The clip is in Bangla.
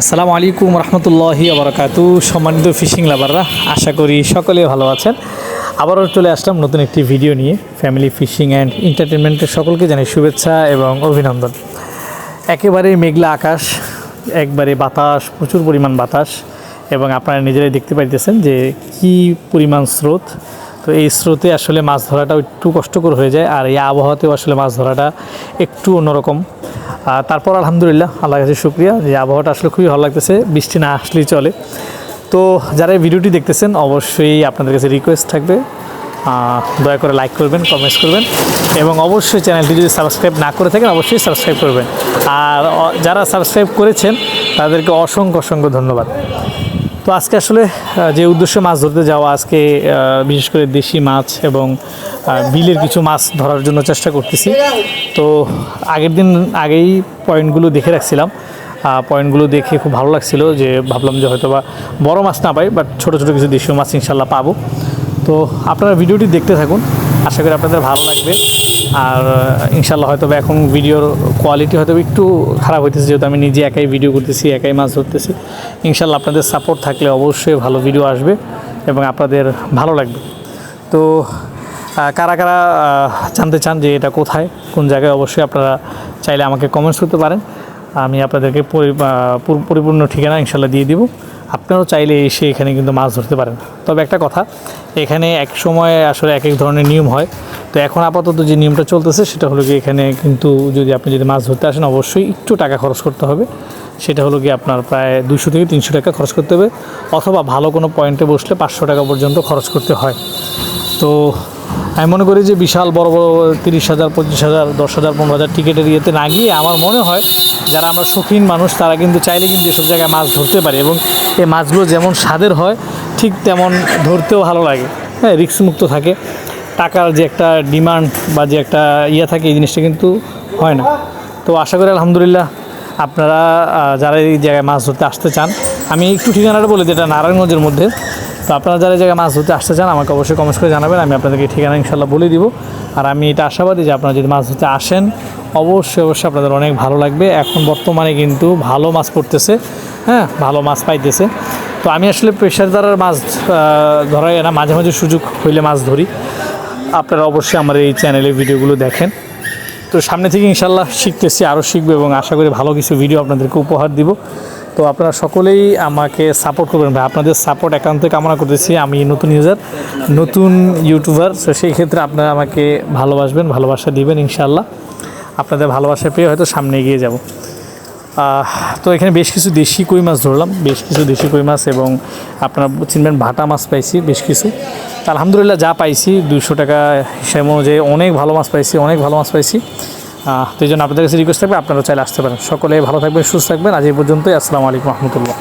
আসসালামু আলাইকুম রহমতুল্লাহি আবরকাতু। সম্মানিত ফিশিং লাভাররা, আশা করি সকলে ভালো আছেন। আবারও চলে আসলাম নতুন একটি ভিডিও নিয়ে। ফ্যামিলি ফিশিং অ্যান্ড এন্টারটেনমেন্টের সকলকে জানাই শুভেচ্ছা এবং অভিনন্দন। একেবারে মেঘলা আকাশ, একবারে বাতাস, প্রচুর পরিমাণ বাতাস এবং আপনারা নিজেরাই দেখতে পাইতেছেন যে কি পরিমাণ স্রোত। এই স্রোতে আসলে মাছ ধরাটাও একটু কষ্টকর হয়ে যায় আর এই আবহাওয়াতেও আসলে মাছ ধরাটা একটু অন্যরকম। তারপর আলহামদুলিল্লাহ আল্লাহ কাছে শুক্রিয়া যে আবহাওয়াটা আসলে খুবই ভালো লাগতেছে, বৃষ্টি না আসলেই চলে। তো যারা এই ভিডিওটি দেখতেছেন, অবশ্যই আপনাদের কাছে রিকোয়েস্ট থাকবে। দয়া করে লাইক করবেন কমেন্টস করবেন এবং অবশ্যই চ্যানেলটি যদি সাবস্ক্রাইব না করে থাকেন, অবশ্যই সাবস্ক্রাইব করবেন। আর যারা সাবস্ক্রাইব করেছেন, তাদেরকে অসংখ্য অসংখ্য ধন্যবাদ। তো আজকে আসলে যে উদ্দেশ্যে মাছ ধরতে যাওয়া, আজকে বিশেষ করে দেশি মাছ এবং বিলের কিছু মাছ ধরার জন্য চেষ্টা করতেছি। তো আগের দিন আগেই পয়েন্টগুলো দেখে রাখছিলাম। পয়েন্টগুলো দেখে খুব ভালো লাগছিল যে ভাবলাম যে হয়তো বা বড় মাছ না পাই, বাট ছোটো ছোটো কিছু দেশীয় মাছ ইনশাল্লাহ পাবো। তো আপনারা ভিডিওটি দেখতে থাকুন। আশা করি আপনাদের ভালো লাগবে। আর ইনশাল্লাহ হয়তো এখন ভিডিওর কোয়ালিটি হয়তো একটু খারাপ হইতেছে, যেহেতু আমি নিজে একাই ভিডিও করতেছি, একাই মাছ ধরতেছি। ইনশাল্লাহ আপনাদের সাপোর্ট থাকলে অবশ্যই ভালো ভিডিও আসবে এবং আপনাদের ভালো লাগবে। তো কারা কারা জানতে চান যে এটা কোথায়, কোন জায়গায়, অবশ্যই আপনারা চাইলে আমাকে কমেন্টস করতে পারেন। আমি আপনাদেরকে পরি- পরিপূর্ণ ঠিকানা ইনশাল্লাহ দিয়ে দিব। আপনারাও চাইলে এসে এখানে কিন্তু মাছ ধরতে পারেন। তবে একটা কথা, এখানে এক সময় আসলে এক এক ধরনের নিয়ম হয়। তো এখন আপাতত যে নিয়মটা চলতেছে, সেটা হলো কি এখানে কিন্তু যদি আপনি যদি মাছ ধরতে আসেন, অবশ্যই একটু টাকা খরচ করতে হবে। সেটা হলো কি আপনার প্রায় দুশো থেকে তিনশো টাকা খরচ করতে হবে। অথবা ভালো কোনো পয়েন্টে বসলে পাঁচশো টাকা পর্যন্ত খরচ করতে হয়। তো আমি মনে করি যে বিশাল বড় বড় তিরিশ হাজার, পঁচিশ হাজার, দশ হাজার, পনেরো হাজার টিকিটের ইয়েতে না গিয়ে আমার মনে হয় যারা আমরা শৌখিন মানুষ, তারা কিন্তু চাইলে কিন্তু এসব জায়গায় মাছ ধরতে পারে এবং এই মাছগুলো যেমন স্বাদের হয়, ঠিক তেমন ধরতেও ভালো লাগে। হ্যাঁ রিস্ক মুক্ত থাকে। টাকার যে একটা ডিমান্ড বা যে একটা ইয়ে থাকে, এই জিনিসটা কিন্তু হয় না। তো আশা করি আলহামদুলিল্লাহ আপনারা যারা এই জায়গায় মাছ ধরতে আসতে চান, আমি একটু ঠিকানাটা বলে এটা নারায়ণগঞ্জের মধ্যে। তো আপনারা যারা জায়গায় মাছ ধরতে আসতে চান, আমাকে অবশ্যই কমেন্টস করে জানাবেন। আমি আপনাদেরকে ঠিকানা ইনশাল্লাহ বলে দিব। আর আমি এটা আশাবাদী যে আপনারা যদি মাছ ধরতে আসেন, অবশ্যই অবশ্যই আপনাদের অনেক ভালো লাগবে। এখন বর্তমানে কিন্তু ভালো মাছ পড়তেছে হ্যাঁ ভালো মাছ পাইতেছে। তো আমি আসলে প্রেশার দ্বারার মাছ ধরাই না, মাঝে মাঝে সুযোগ হইলে মাছ ধরি। আপনারা অবশ্যই আমার এই চ্যানেলে ভিডিওগুলো দেখেন। তো সামনে থেকে ইনশাল্লাহ শিখতেছি আরও শিখব এবং আশা করি ভালো কিছু ভিডিও আপনাদেরকে উপহার দিব। তো আপনারা সকলেই আমাকে সাপোর্ট করবেন ভাই। আপনাদের সাপোর্ট একান্ত কামনা করতেছি। আমি নতুন ইউজার নতুন ইউটিউবার তো সেই ক্ষেত্রে আপনারা আমাকে ভালোবাসবেন, ভালোবাসা দিবেন ইনশাল্লাহ আপনাদের ভালোবাসা পেয়ে হয়তো সামনে এগিয়ে যাব। তো এখানে বেশ কিছু দেশি কই মাছ ধরলাম, বেশ কিছু দেশি কই মাছ এবং আপনারা চিনবেন ভাটা মাছ পাইছি বেশ কিছু। আলহামদুলিল্লাহ যা পাইছি দুশো টাকা হিসাব অনুযায়ী অনেক ভালো মাছ পাইছি, অনেক ভালো মাছ পাইছি। তো এই জন্য আপনাদের কাছে রিকোয়েস্ট থাকবে আপনারা চাইলে আসতে পারেন। সকলে ভালো থাকবেন, সুস্থ থাকবেন। আজ এই পর্যন্তই। আসসালামু আলাইকুম রহমতুল্লাহ।